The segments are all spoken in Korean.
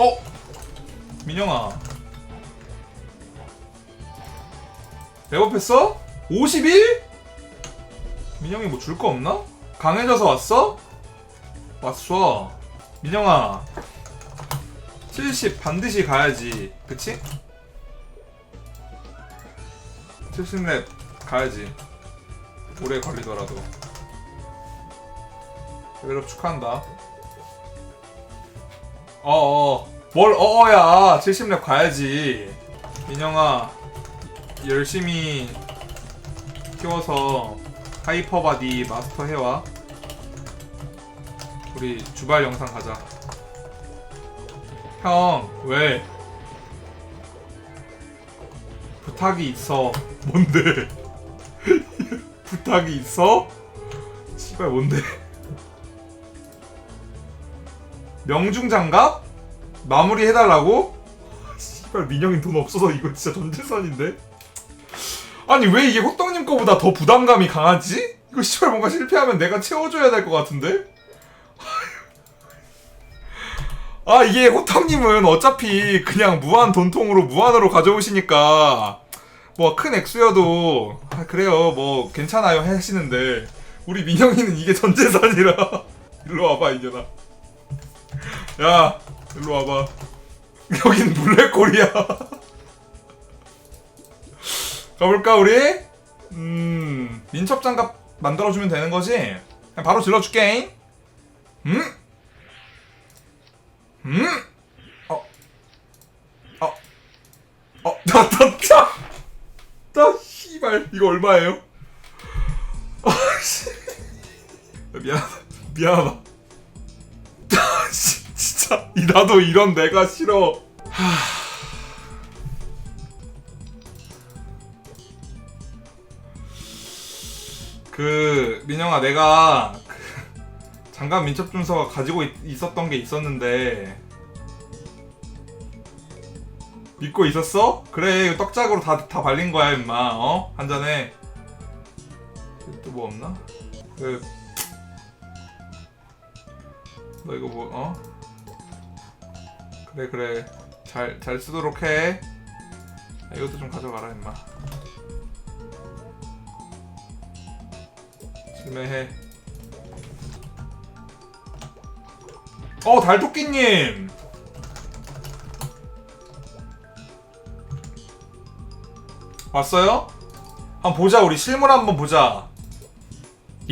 어? 민영아 레버했어? 51? 민영이 뭐 줄 거 없나? 강해져서 왔어? 왔어 민영아 70 반드시 가야지 그치? 70렙 가야지 오래 걸리더라도 레벨업 축하한다 어어 뭘 어어야 70렙 가야지 민영아 열심히 키워서 하이퍼바디 마스터 해와 우리 주발 영상 가자 형 왜? 부탁이 있어 뭔데? 부탁이 있어? 씨발 뭔데? 명중 장갑? 마무리 해달라고? 씨발 민영이 돈 없어서 이거 진짜 전재산인데? 아니 왜 이게 호떡님 거보다 더 부담감이 강하지? 이거 씨발 뭔가 실패하면 내가 채워줘야 될 것 같은데? 아 이게 호떡님은 어차피 그냥 무한 돈통으로 무한으로 가져오시니까 뭐 큰 액수여도 아, 그래요 뭐 괜찮아요 하시는데 우리 민영이는 이게 전재산이라 일로 와봐 이년아 야 일로 와봐 여긴 블랙홀이야 가볼까 우리? 음 민첩 장갑 만들어주면 되는 거지? 그냥 바로 질러줄게 음? 음? 어? 어? 어? 나, 나, 나, 나, 씨발, 이거 얼마예요? 아, 씨. 미안하다, 미안하다. 아, 씨, 진짜, 이- 나도 이런 내가 싫어. 하... 그, 민영아, 내가, 그, 장갑 민첩 준서가 가지고 있, 있었던 게 있었는데, 믿고 있었어? 그래 떡작으로 다, 다 발린 거야 임마 어? 한 잔에 또 뭐 없나? 그... 너 이거 뭐 어? 그래 그래. 잘, 잘 쓰도록 해. 아, 이것도 좀 가져가라 임마. 실매해. 어 달토끼님! 왔어요? 한번 보자 우리 실물 한번 보자.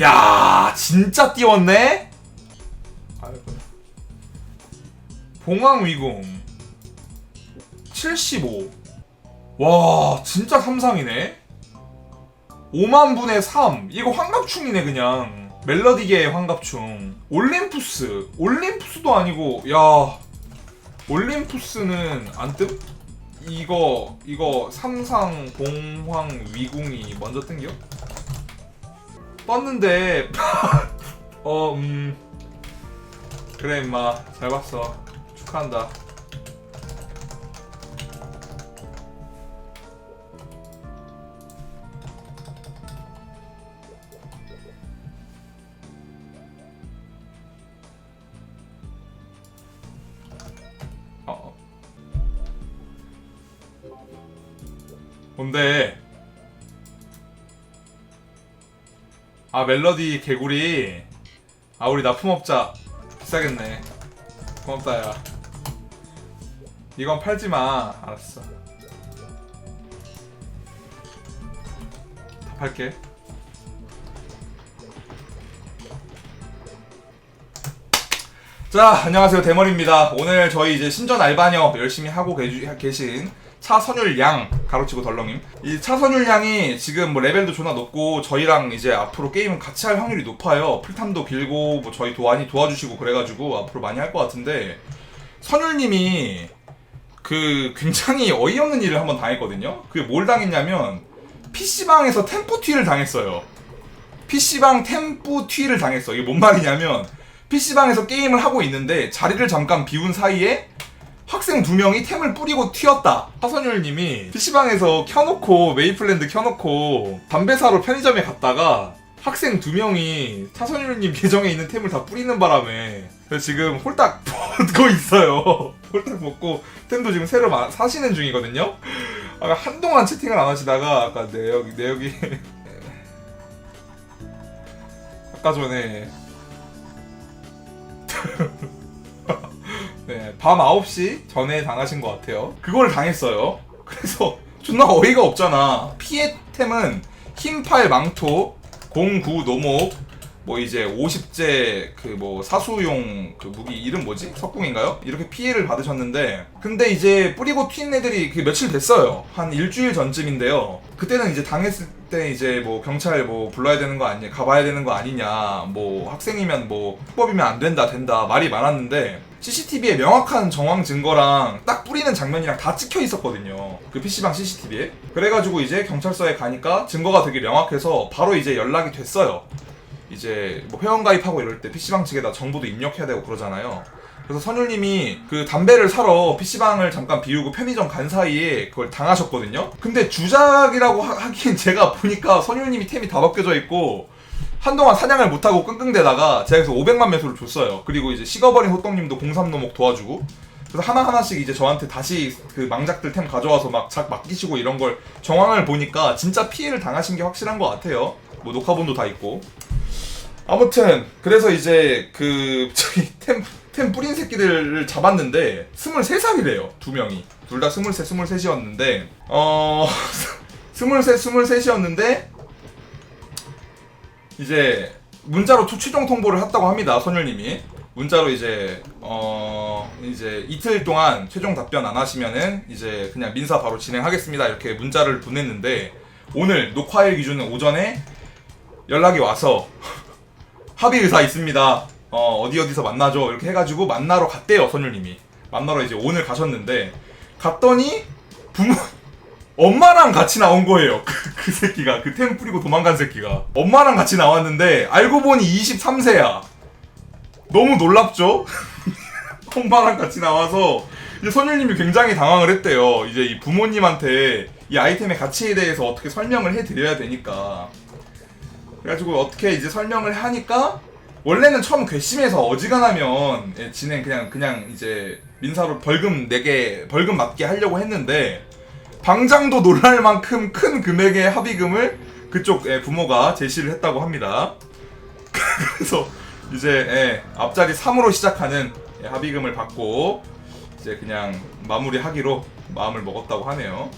야 진짜 띄웠네? 봉황위궁 75 와 진짜 삼상이네? 5만 분의 3 이거 환갑충이네 그냥. 멜로디계의 환갑충. 올림푸스. 올림푸스도 아니고 야. 올림푸스는 안 뜸? 이거 이거 삼상 봉황 위궁이 먼저 뜬겨? 떴는데. 어 음. 그래 임마. 잘 봤어 축하한다. 어, 어. 뭔데? 아 멜로디 개구리. 아 우리 납품업자. 비싸겠네. 고맙다 야 이건 팔지 마. 알았어. 다 팔게. 자 안녕하세요. 대머리입니다. 오늘 저희 이제 신전 알바녀 열심히 하고 계신 차선율 양 가로치고 덜렁임 이 차선율 양이 지금 뭐 레벨도 존나 높고 저희랑 이제 앞으로 게임은 같이 할 확률이 높아요. 풀탐도 길고 뭐 저희 도안이 도와주시고 그래가지고 앞으로 많이 할 것 같은데 선율님이 그 굉장히 어이없는 일을 한번 당했거든요. 그게 뭘 당했냐면 PC방에서 템포 튀를 당했어요. PC방 템포 튀를 당했어. 이게 뭔 말이냐면 PC방에서 게임을 하고 있는데 자리를 잠깐 비운 사이에 학생 두 명이 템을 뿌리고 튀었다. 하선율님이 PC방에서 켜놓고 메이플랜드 켜놓고 담배 사러 편의점에 갔다가 학생 두 명이 차선율님 계정에 있는 템을 다 뿌리는 바람에 지금 홀딱 얻고 있어요. 홀딱 먹고 템도 지금 새로 마- 사시는 중이거든요. 아까 한동안 채팅을 안 하시다가 아까 내역 내역이 아까 전에 네, 밤 9시 전에 당하신 것 같아요. 그걸 당했어요. 그래서 존나 어이가 없잖아. 피해템은 흰팔 망토, 09 노목, 뭐 이제 50제 그 뭐 사수용 그 무기 이름 뭐지? 석궁인가요? 이렇게 피해를 받으셨는데 근데 이제 뿌리고 튄 애들이 그 며칠 됐어요. 한 일주일 전쯤인데요. 그때는 이제 당했을 때 이제 뭐 경찰 뭐 불러야 되는 거 아니냐, 가봐야 되는 거 아니냐, 뭐 학생이면 뭐 합법이면 안 된다, 된다 말이 많았는데 CCTV에 명확한 정황 증거랑 딱 뿌리는 장면이랑 다 찍혀 있었거든요. 그 PC방 CCTV에. 그래가지고 이제 경찰서에 가니까 증거가 되게 명확해서 바로 이제 연락이 됐어요. 이제 뭐 회원 가입하고 이럴 때 PC방 측에다 정보도 입력해야 되고 그러잖아요. 그래서 선율님이 그 담배를 사러 PC방을 잠깐 비우고 편의점 간 사이에 그걸 당하셨거든요. 근데 주작이라고 하- 하기엔 제가 보니까 선율님이 템이 다 벗겨져 있고 한동안 사냥을 못하고 끙끙대다가 제가 그래서 500만 매수를 줬어요. 그리고 이제 식어버린 호떡님도 03노목 도와주고 그래서 하나 하나씩 이제 저한테 다시 그 망작들 템 가져와서 막 작 맡기시고 이런 걸 정황을 보니까 진짜 피해를 당하신 게 확실한 것 같아요. 뭐 녹화본도 다 있고. 아무튼 그래서 이제 그 저기 템, 템 뿌린 새끼들을 잡았는데 23살이래요 두 명이 둘 다 23, 23이었는데 어 23, 23이었는데 이제 문자로 투- 최종 통보를 했다고 합니다 선율님이 문자로 이제 어 이제 이틀 동안 최종 답변 안 하시면은 이제 그냥 민사 바로 진행하겠습니다 이렇게 문자를 보냈는데 오늘 녹화일 기준은 오전에 연락이 와서 합의 의사 있습니다. 어, 어디 어디서 만나죠. 이렇게 해가지고 만나러 갔대요, 선율님이. 만나러 이제 오늘 가셨는데, 갔더니, 부모, 엄마랑 같이 나온 거예요. 그, 그 새끼가. 그 템 뿌리고 도망간 새끼가. 엄마랑 같이 나왔는데, 알고 보니 23세야. 너무 놀랍죠? 엄마랑 같이 나와서, 이제 선율님이 굉장히 당황을 했대요. 이제 이 부모님한테 이 아이템의 가치에 대해서 어떻게 설명을 해드려야 되니까. 그래가지고 어떻게 이제 설명을 하니까 원래는 처음 괘씸해서 어지간하면 예, 진행 그냥 그냥 이제 민사로 벌금 내게 벌금 맞게 하려고 했는데 방장도 놀랄 만큼 큰 금액의 합의금을 그쪽 예, 부모가 제시를 했다고 합니다. 그래서 이제 예, 앞자리 3으로 시작하는 예, 합의금을 받고 이제 그냥 마무리하기로 마음을 먹었다고 하네요.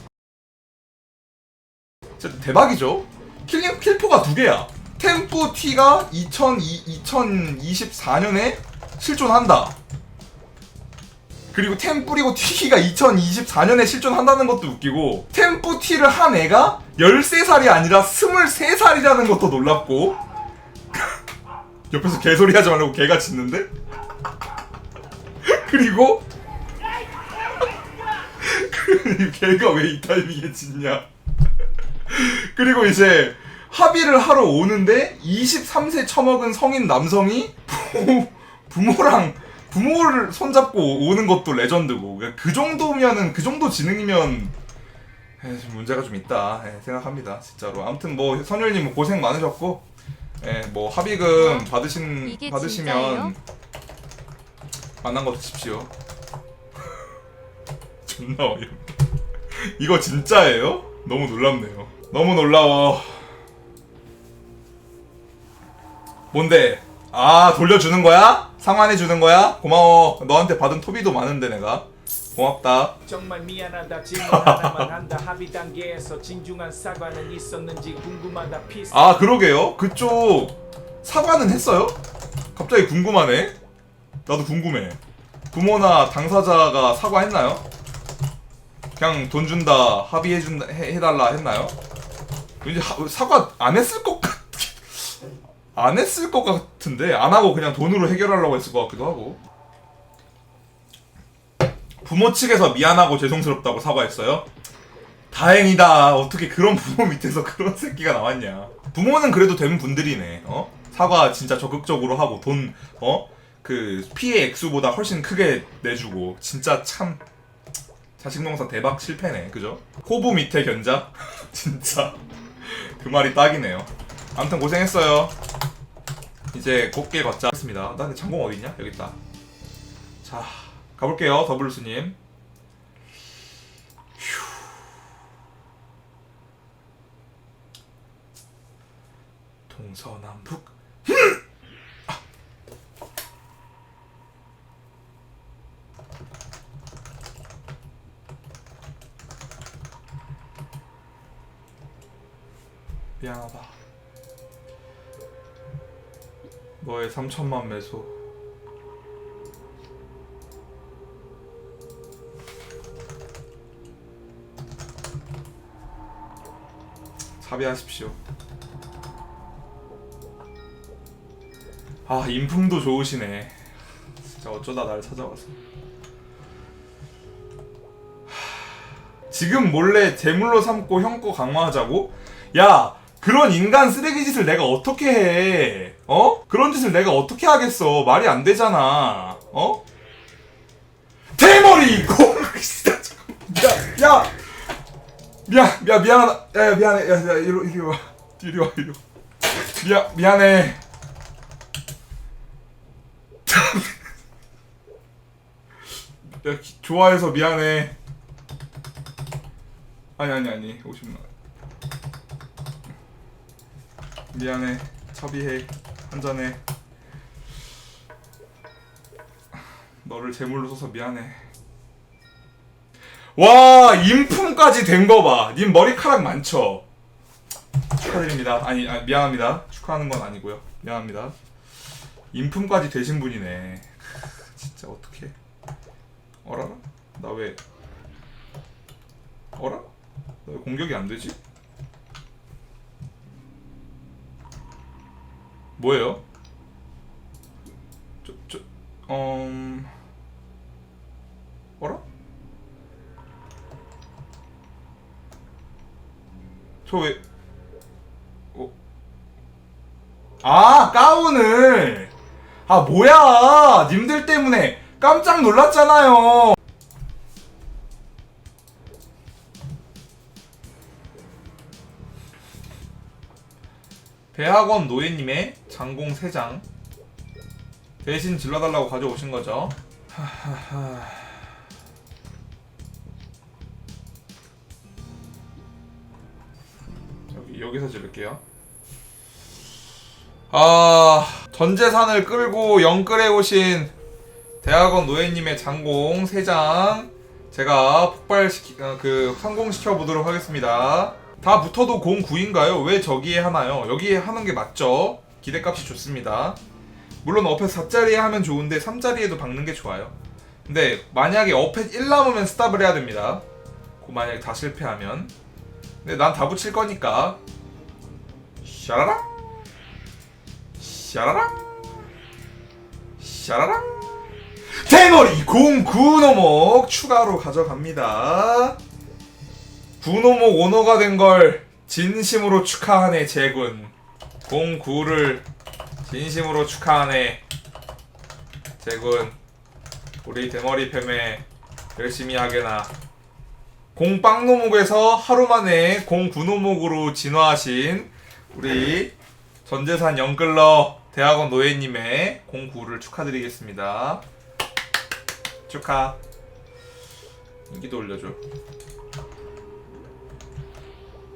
진짜 대박이죠? 킬링 킬포가 두 개야. 템프 T가 2002, 2024년에 실존한다. 그리고 템 뿌리고 T가 2024년에 실존한다는 것도 웃기고 템프 T를 한 애가 13살이 아니라 23살이라는 것도 놀랍고 옆에서 개소리 하지 말라고 개가 짖는데? 그리고? 이 개가 왜 이 타이밍에 짖냐? 그리고 이제 합의를 하러 오는데 23세 처먹은 성인 남성이 부모, 부모랑 부모를 손잡고 오는 것도 레전드고 그 정도면은 그 정도 지능이면 문제가 좀 있다 에, 생각합니다 진짜로. 아무튼 뭐 선율님 고생 많으셨고 에, 뭐 합의금 받으신 이게 받으시면 진짜예요? 만난 거 드십시오 존나 어이없네 이거 진짜예요? 너무 놀랍네요 너무 놀라워 뭔데? 아 돌려주는 거야? 상환해 주는 거야? 고마워 너한테 받은 토비도 많은데 내가 고맙다 정말 미안하다 질문 하나만 한다 합의 단계에서 진중한 사과는 있었는지 궁금하다 피스 아 그러게요 그쪽 사과는 했어요? 갑자기 궁금하네 나도 궁금해 부모나 당사자가 사과했나요? 그냥 돈 준다 합의해 준다 해, 해달라 했나요? 왠지 하- 사과 안 했을 것 같... 안 했을 것 같은데 안 하고 그냥 돈으로 해결하려고 했을 것 같기도 하고 부모 측에서 미안하고 죄송스럽다고 사과했어요? 다행이다. 어떻게 그런 부모 밑에서 그런 새끼가 나왔냐. 부모는 그래도 된 분들이네. 어? 사과 진짜 적극적으로 하고 돈 어? 그 피해 액수보다 훨씬 크게 내주고 진짜 참 자식 농사 대박 실패네. 그죠? 호부 밑에 견자? 진짜 그 말이 딱이네요. 아무튼 고생했어요. 이제 곱게 걷자 했습니다. 나 근데 장공 어디 있냐? 여기 있다. 자 가볼게요 더블루스님 동서남북. 미안하다. 너의 3천만 매소. 자비하십시오 아 인품도 좋으시네. 진짜 어쩌다 날 찾아와서. 하, 지금 몰래 제물로 삼고 형거 강화하자고? 야 그런 인간 쓰레기 짓을 내가 어떻게 해? 어? 그런 짓을 내가 어떻게 하겠어? 말이 안 되잖아. 어? 대머리 이거. 야, 야! 미안 미안 미안하다. 야, 야 미안해. 야, 야 이리 이리 와. 이리 와 이리 와. 미안 미안해 야 기- 좋아해서 미안해 아니 아니 아니 50만 미안해 차비해 한잔해 너를 제물로 써서 미안해 와 인품까지 된 거 봐. 님 머리카락 많죠? 축하드립니다. 아니, 아, 미안합니다. 축하하는 건 아니고요. 미안합니다. 인품까지 되신 분이네. 진짜 어떡해. 어라라? 나 왜? 어라? 나 왜 공격이 안 되지? 뭐예요? 저, 저, 음, 어라? 저 왜? 어? 아 가운을 아 뭐야? 님들 때문에 깜짝 놀랐잖아요. 대학원 노예님의 장공 3장. 대신 질러달라고 가져오신 거죠. 여기 여기서 지를게요. 아 전 재산을 끌고 영끌해 오신 대학원 노예님의 장공 3장 제가 폭발시키 어, 그 성공시켜 보도록 하겠습니다. 다 붙어도 공 9인가요? 왜 저기에 하나요? 여기에 하는 게 맞죠? 기대값이 좋습니다. 물론 어펫 4자리에 하면 좋은데 3자리에도 박는 게 좋아요. 근데 만약에 어펫 1 남으면 스탑을 해야 됩니다. 그 만약에 다 실패하면 근데 난 다 붙일 거니까 샤라랑 샤라랑? 샤라랑? 대머리 공 구노목 추가로 가져갑니다. 구노목 오너가 된 걸 진심으로 축하하네 제군. 공 9를 진심으로 축하하네 제군. 우리 대머리 팸에 열심히 하게나. 공빵 노목에서 하루 만에 공구 노목으로 진화하신 우리 전재산 영끌러 대학원 노예님의 공구를 축하드리겠습니다. 축하. 인기도 올려줘.